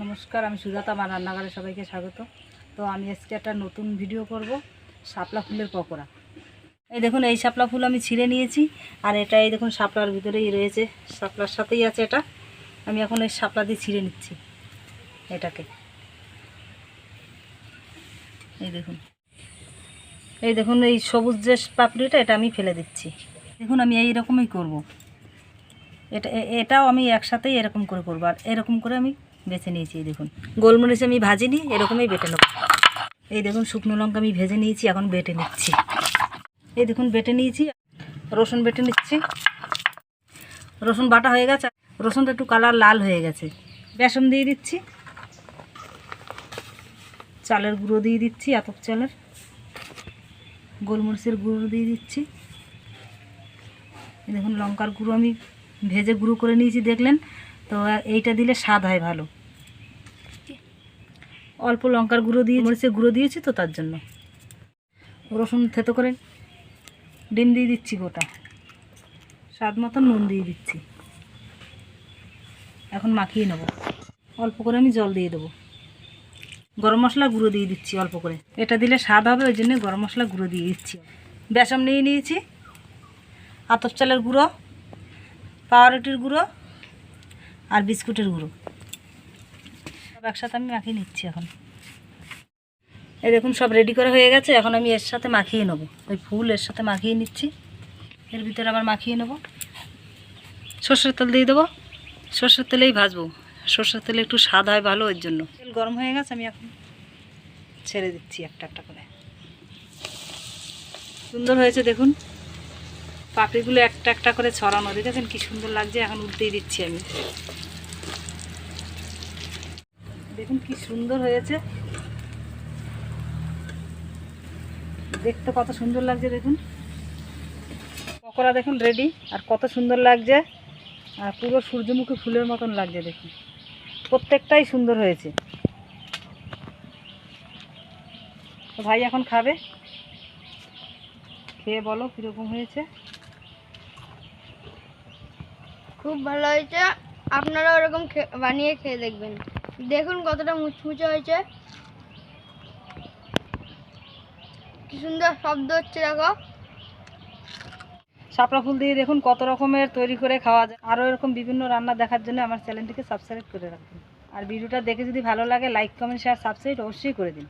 নমস্কার, আমি সুজাতা, আমার রান্নাঘরে সবাইকে স্বাগত। তো আমি আজকে একটা নতুন ভিডিও করব, শাপলা ফুলের পকোড়া। এই দেখুন, এই শাপলা ফুল আমি ছিঁড়ে নিয়েছি, আর এটা এই দেখুন শাপলার ভিতরেই রয়েছে, শাপলার সাথেই আছে এটা। আমি এখন এই শাপলা দিয়ে ছিঁড়ে নিচ্ছি, এটাকে। এই দেখুন এই দেখুন, এই সবুজ যে পাপড়িটা, এটা আমি ফেলে দিচ্ছি। দেখুন, আমি এই রকমই করব। এটা এটাও আমি একসাথেই এরকম করে করব, আর এরকম করে আমি বেছে নিয়েছি, এই দেখুন। গোলমরিচ আমি ভাজিনি, এরকমই বেটে নেব। এই দেখুন, শুকনো লঙ্কা আমি ভেজে নিয়েছি, এখন বেটে নিচ্ছি। এই দেখুন, বেটে নিয়েছি, রসুন বেটে নিচ্ছি। রসুন বাটা হয়ে গেছে, রসুনটা একটু কালার লাল হয়ে গেছে। বেসন দিয়ে দিচ্ছি। চালের গুঁড়ো দিয়ে দিচ্ছি আতপ চালের। গোলমরিচের গুঁড়ো দিয়ে দিচ্ছি। এই দেখুন, লঙ্কার গুঁড়ো আমি ভেজে গুঁড়ো করে নিয়েছি, দেখলেন? তো এইটা দিলে স্বাদ হয় ভালো। অল্প লঙ্কার গুঁড়ো দিয়ে, মরিচের গুঁড়ো দিয়েছি তো তার জন্য। রসুন থেতো করে ডিম দিয়ে দিচ্ছি গোটা। স্বাদ মতো নুন দিয়ে দিচ্ছি। এখন মাখিয়ে নেব। অল্প করে আমি জল দিয়ে দেবো। গরম মশলা গুঁড়ো দিয়ে দিচ্ছি অল্প করে। এটা দিলে স্বাদ হবে, ওই জন্য গরম মশলা গুঁড়ো দিয়ে দিচ্ছি। বেসন নিয়ে নিয়েছি। আতপ চালের গুঁড়ো পাউরুটির গুঁড়ো আর বিস্কুটের গুঁড়ো। সব একসাথে আমি মাখিয়ে নিচ্ছি এখন। এই দেখুন, সব রেডি করা হয়ে গেছে। এখন আমি এর সাথে মাখিয়ে নেব। ওই ফুল এর সাথে মাখিয়ে নিচ্ছি। এর ভিতরে আবার মাখিয়ে নেব। সর্ষের তেল দিয়ে দেবো। সর্ষের তেলেই ভাজবো। সর্ষের তেলে একটু স্বাদ হয় ভালো ওর জন্য। তেল গরম হয়ে গেছে, আমি এখন ছেড়ে দিচ্ছি একটা একটা করে। সুন্দর হয়েছে, দেখুন। পাপড়িগুলো একটা একটা করে ছড়ানো, দেখেছেন কি সুন্দর লাগছে? এখন উল্টেই দিচ্ছি আমি। দেখুন কি সুন্দর হয়েছে। দেখতে কত সুন্দর লাগছে, দেখুন। পকোড়া দেখুন রেডি আর কত সুন্দর লাগছে। আর পুরো সূর্যমুখী ফুলের মতন লাগছে, দেখুন। প্রত্যেকটাই সুন্দর হয়েছে। ভাই এখন খাবে? খেয়ে বলো কীরকম হয়েছে। খুব ভালো হয়েছে। আপনারা ওরকম বানিয়ে খেয়ে দেখবেন। দেখুন কতটা মুচমুচে হয়েছে। কি সুন্দর শব্দ হচ্ছে, দেখো। শাপলা ফুল দিয়ে দেখুন কত রকমের তৈরি করে খাওয়া যায়। আরও এরকম বিভিন্ন রান্না দেখার জন্য আমার চ্যানেলটিকে সাবস্ক্রাইব করে রাখুন। আর ভিডিওটা দেখে যদি ভালো লাগে লাইক কমেন্ট শেয়ার সাবস্ক্রাইব অবশ্যই করে দিন।